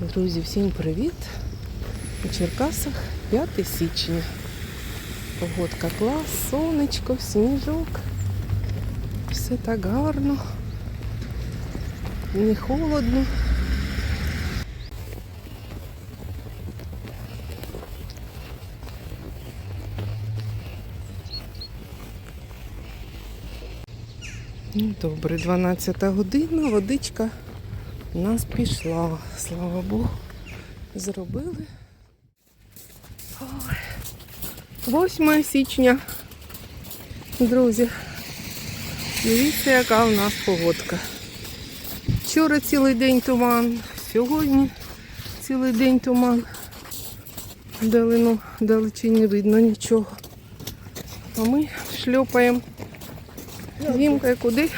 Друзі, всім привіт! У Черкасах 5 січня. Погодка клас, сонечко, сніжок. Все так гарно. Не холодно. Ну, Добре, 12 година, водичка у нас пішла. Слава Богу. Зробили. Ой. 8 січня. Друзі. Дивіться, яка у нас погодка. Вчора цілий день туман, сьогодні цілий день туман. Далину, далечі не видно нічого. А ми шльопаємо. Дімка, куди?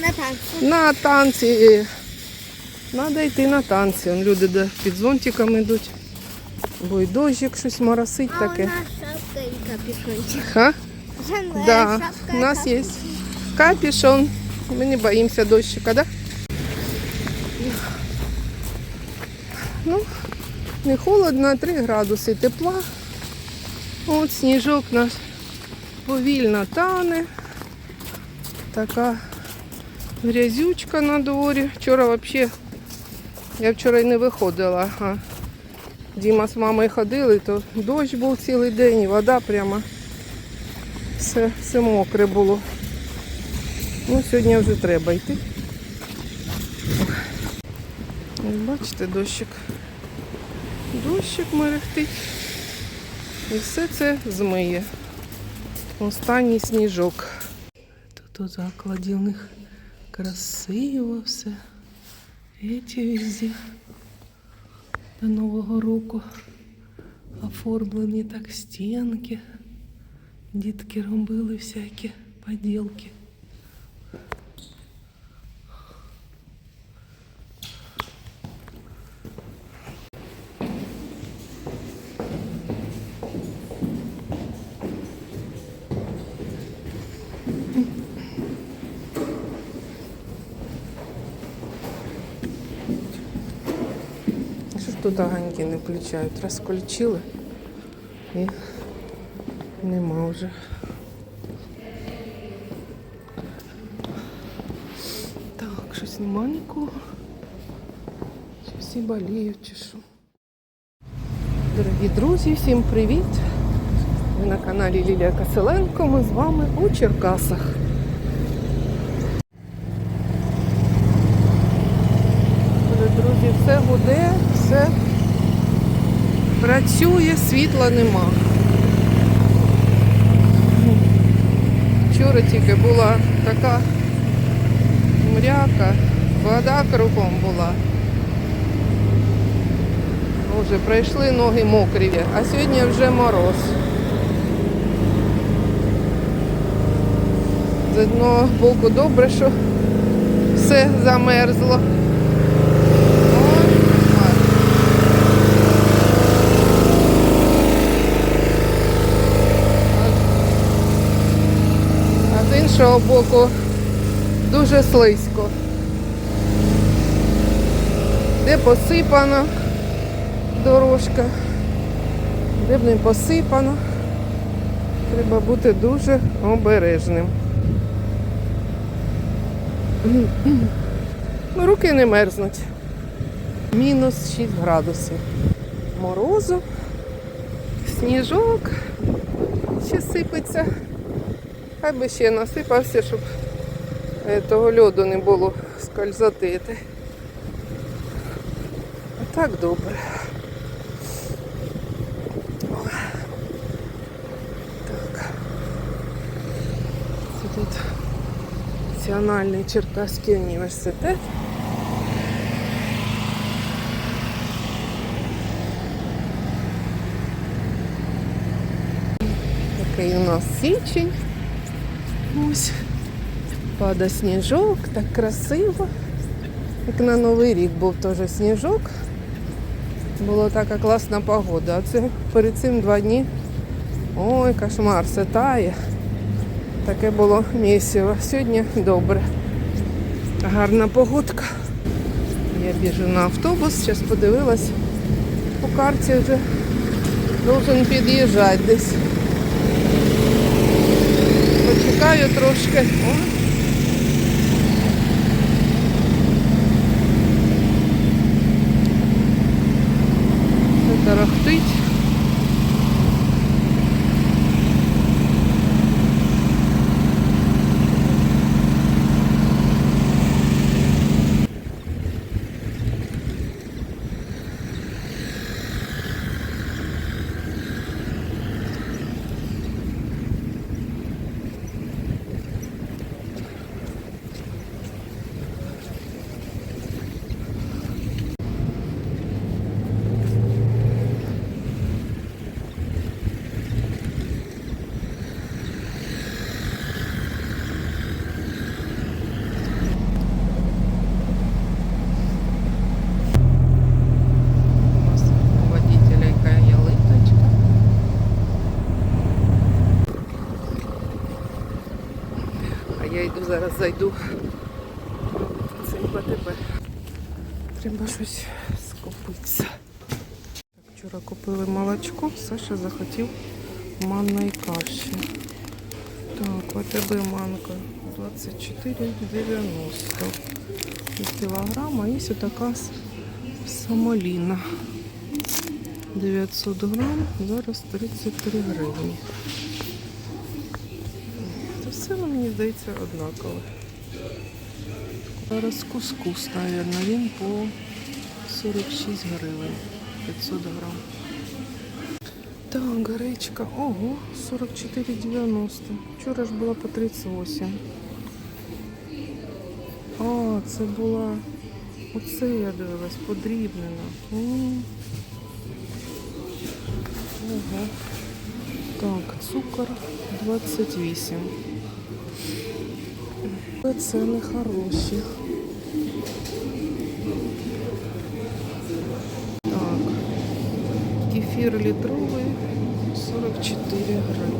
На танці. На танці. Надо йти на танці. Он люди де під зонтиком йдуть. Бо й дощик щось моросить таке. Ха? Да, у нас есть капюшон. Мы не боимся дощика, да? Ну, не холодно, а 3 градуси тепла. От сніжок наш повільно тане. Така грязючка на дворі. Вчора взагалі, я вчора й не виходила. А Діма з мамою ходили, то дощ був цілий день, і вода прямо все, все мокре було. Ну, сьогодні вже треба йти. Бачите, дощик. Дощик мерехтить. І все це змиє. Останній сніжок. Тут у закладі у них красиво все. Эти везде до Нового року оформлені так стінки. Дітки робили всякі поділки. Тут огоньки не включають? Раз включили і нема вже. Так, щось нема нікого. Чи всі боліють, чи що. Дорогі друзі, всім привіт! Ви на каналі Лілія Каселенко. Ми з вами у Черкасах. Отже, Друзі, все гуде, все працює, світла нема. Вчора тільки була така мряка, вода кругом була. Вже пройшли ноги мокрі, а сьогодні вже мороз. З одного боку добре, що все замерзло. Ой, кошмар. А з іншого боку дуже слизько. Де посипана дорожка, де б не посипано, треба бути дуже обережним. Ну, руки не мерзнуть. Мінус 6 градусів. Морозу, сніжок ще сипеться. Хай би ще насипався, щоб е, того льоду не було скользати. А так добре. Так. Це тут Національний Черкаський університет. Такий у нас січень. Ось. Пада сніжок, так красиво. Як на Новий рік був теж сніжок. Була така класна погода. А це перед цим два дні. Ой, кошмар, все тає. Таке було місіво. Сьогодні добре. Гарна погодка. Я біжу на автобус, зараз подивилась. По карті вже должен під'їжджати десь. Почекаю трошки. О. Це тарахтить. У нас у водителя яка ялиночка. А я йду зараз зайду в цей БТБ. Треба щось скупитися. Вчора купили молочко, Саша захотів манної каші. Так, ВТБ манка 24,90 кілограма. Є така с- самоліна. 900 грам, зараз 33 гривні. Здається однаково. Зараз кускус, мабуть, він по 46 гривень. 500 грам. Так, гречка. Ого, 44,90. Вчора ж була по 38. А, це була. Оце я дивилась, подрібнена. М. Ого. Так, цукор 28. Це не хороші. Так. Кефір літровий 44 гривні.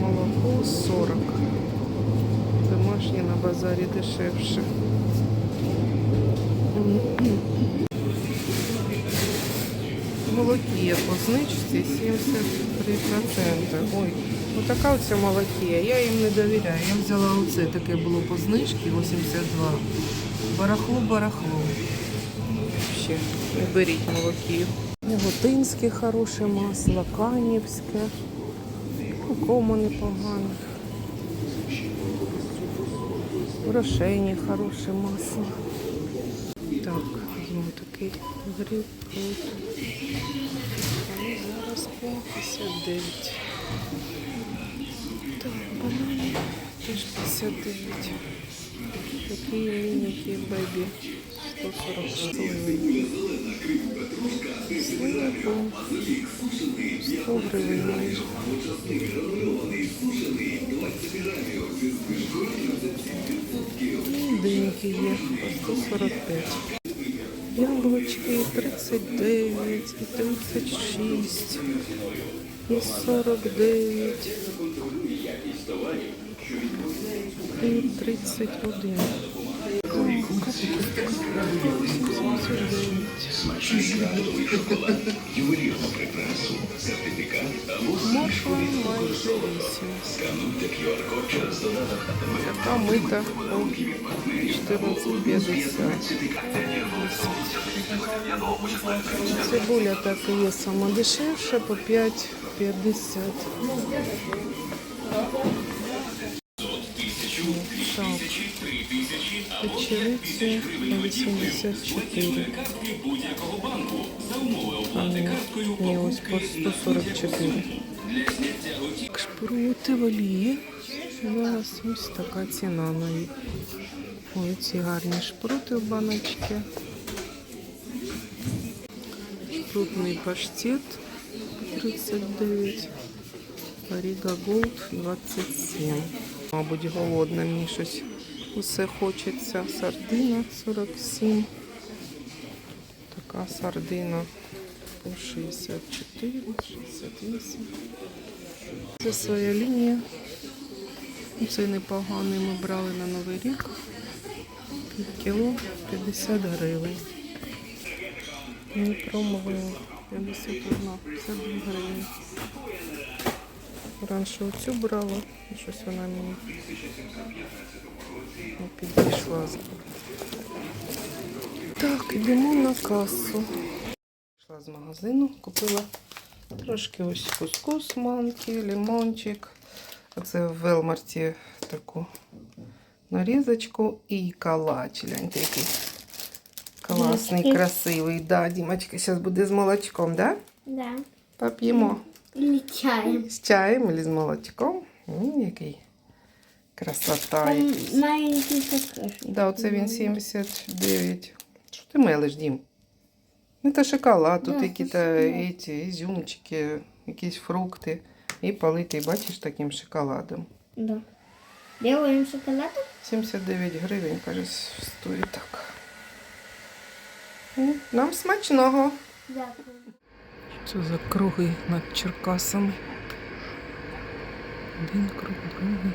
Молоко 40. Домашнє на базарі дешевше. Молокія по знижці 73%. Ой, отака оця молокія. Я їм не довіряю. Я взяла оце, таке було по знижці 82. Барахло, барахло. Ще не беріть молокію. Яготинське хороше масло, канівське. Ну, Комо непогане. Грошейні хороше масло. Так, знову такий гриб. Зараз по 59. Так, банани теж 59. Такі мініки бебі 140 сливи. Сливи по 100 гривень. Диньки є по 145. Яблочки 39, і 36, і 49, і 31. Морква майже 8. Така мита по 14,50. Цибуля так і є сама дешевша по 5,50. Так, печериці по 84. А ні, ось по 144. Шпрути в. Зараз ось така ціна на їх. Ой, ці гарні шпрути в баночці. Шпрутний паштет 39. Ріга Голд 27. Мабуть, голодна мені щось усе хочеться. Сардина 47. Така сардина по 64, 68. Це своя лінія. Це непоганий ми брали на Новий рік. Пів кіло 50 гривень. Не промовила. 51, 52 гривень. Раніше оцю брала, і щось вона мені не підійшла. Так, йдемо на касу. Пішла з магазину, купила трошки ось кускус манки, лимончик. Оце в Велмарті таку нарізочку і калач. Гляньте, який класний, красивий. Да, Дімочка зараз буде з молочком, да? Да. Поп'ємо. Или чаем. З чаєм або з молочком. М, який красота. якийсь. маленький кокошник. Да, оце він 79. Що ти мелиш, Дім? Ну, це шоколад, тут Да, якісь це ці, ізюмчики, якісь фрукти. І политий, бачиш, таким шоколадом. Да. Делаем шоколадом? 79 гривень, каже, стоїть так. Нам смачного. Дякую. Що за круги над Черкасами? Один круг, другий.